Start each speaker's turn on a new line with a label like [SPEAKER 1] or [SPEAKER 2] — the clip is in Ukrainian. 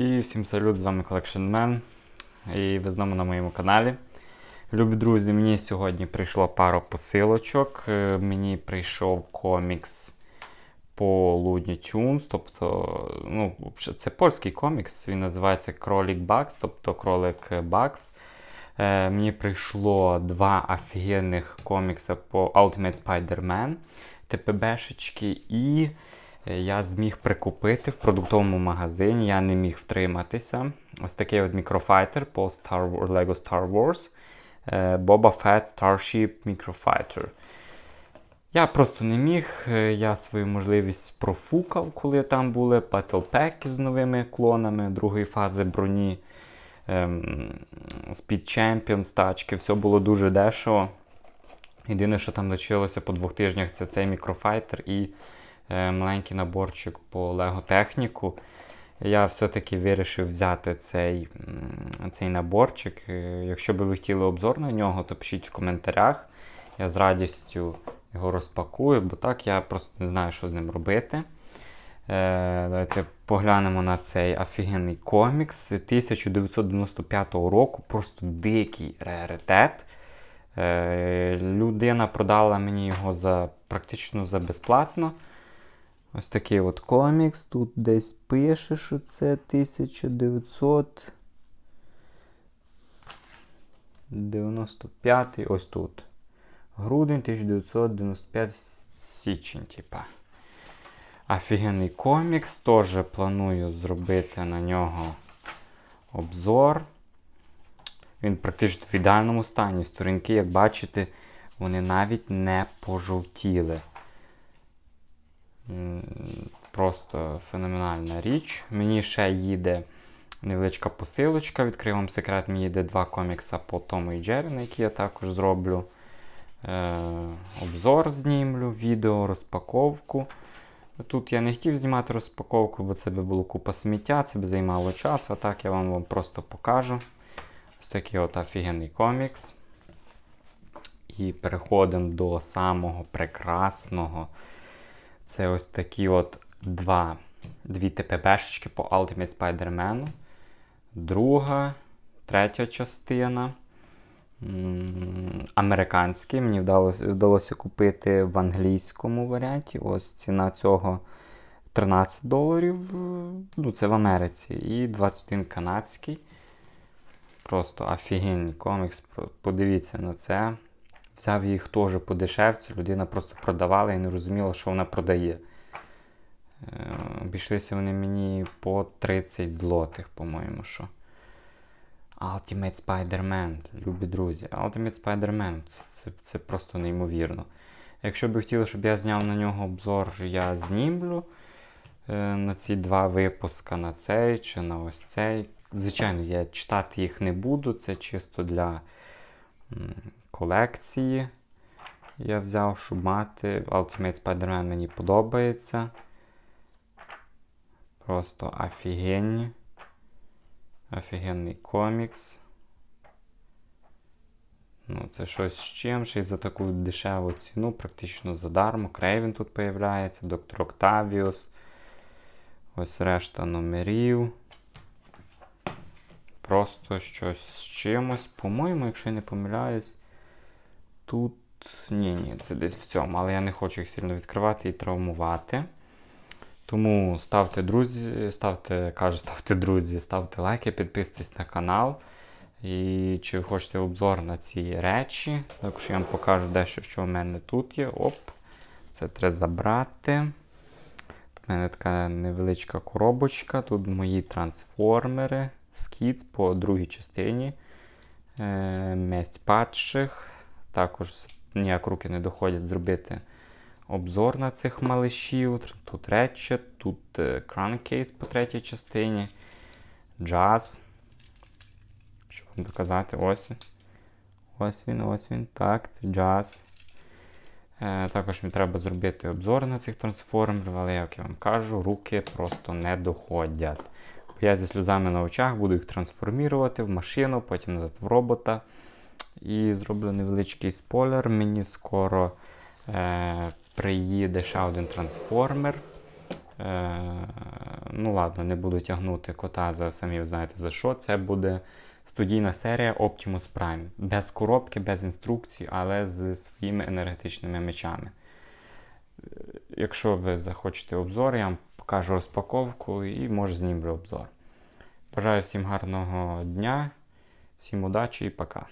[SPEAKER 1] І всім салют, з вами Collection Man. І ви знову на моєму каналі. Любі друзі, мені сьогодні прийшло пару посилочок. Е, Мені прийшов комікс по Looney Tunes, тобто, ну, це польський комікс, він називається Кролік Бакс, тобто кролик Бакс. Е, Мені прийшло два офігенних комікси по Ultimate Spider-Man, ТПБшечки і. Е, я зміг прикупити в продуктовому магазині, я не міг втриматися. Ось такий от мікрофайтер по Star Wars, Lego Star Wars. е, Boba Fett Starship Microfighter. Я просто не міг. е, Я свою можливість профукав, коли там були Pack з новими клонами другої фази броні. ем, Speed Champion, тачки, все було дуже дешево. Єдине, що там лишилося по двох тижнях, це цей мікрофайтер і маленький наборчик по Lego техніку. Я все-таки вирішив взяти цей, цей наборчик. Е, Якщо би ви хотіли обзор на нього, то пишіть в коментарях. Я з радістю його розпакую, бо так я просто не знаю, що з ним робити. Е, Давайте поглянемо на цей офігенний комікс 1995 року. Просто дикий раритет. Е, Людина продала мені його за практично за безплатно. Ось такий от комікс. Тут десь пише, що це 1995. Ось тут. Грудень 1995 січень, типа. Офігенний комікс. Теж планую зробити на нього обзор. Він практично в ідеальному стані. Сторінки, як бачите, вони навіть не пожовтіли. Просто феноменальна річ. Мені ще їде невеличка посилочка. Відкрив вам секрет, мені їде два комікса по Тому і Джері, на які я також зроблю е, обзор знімлю, відео, розпаковку. Тут я не хотів знімати розпаковку, бо це би було купа сміття, це б займало часу. А так я вам, вам просто покажу. Ось такий от офігенний комікс. І переходимо до самого прекрасного. Це ось такі от два, дві ТПБшечки по Ultimate Spider-Man. Друга, третя частина. Американський. Мені вдалося, вдалося купити в англійському варіанті. Ось ціна цього 13 доларів. Ну, це в Америці. І 21 канадський. Просто офігенний комікс. Подивіться на це. Взяв їх теж подешевці. Людина просто продавала і не розуміла, що вона продає. Е, Обійшлися вони мені по 30 злотих, по-моєму. що. Ultimate Spider-Man, любі друзі. Ultimate Spider-Man це, це, просто неймовірно. Якщо би хотіли, щоб я зняв на нього обзор, я знімлю е, на ці два випуска, на цей чи на ось цей. Звичайно, я читати їх не буду, це чисто для колекції. Я взяв, щоб мати. Ultimate Spider-Man мені подобається. Просто офігенні. Офігенний комікс. Ну, це щось з чим, ще й за таку дешеву ціну, практично задармо. Крейвен тут появляється, Доктор Октавіус. Ось решта номерів. Просто щось з чимось. По-моєму, якщо я не помиляюсь, тут. Ні, ні, це десь в цьому, але я не хочу їх сильно відкривати і травмувати. Тому ставте друзі, ставте, кажу, ставте друзі, ставте лайки, підписуйтесь на канал. І чи ви хочете обзор на ці речі? Також я вам покажу дещо, що в мене тут є. Оп, це треба забрати. Тут в мене така невеличка коробочка. Тут мої трансформери, скіц по другій частині. Е, Месть падших. Також ніяк руки не доходять зробити обзор на цих малишів. Тут Ratchet, тут Crankcase по третій частині. Jazz. Щоб вам доказати, ось. Ось він, ось він. Так, це Jazz. Е, також мені треба зробити обзор на цих трансформерів, але, як я вам кажу, руки просто не доходять. Я зі сльозами на очах буду їх трансформувати в машину, потім назад в робота. І зроблю невеличкий спойлер. Мені скоро е, приїде ще один трансформер. Е, ну ладно, не буду тягнути кота за самі знаєте за що. Це буде студійна серія Optimus Prime. Без коробки, без інструкцій, але з своїми енергетичними мечами. Е, Якщо ви захочете обзор, я вам покажу розпаковку і може знімлю обзор. Бажаю всім гарного дня, всім удачі і пока.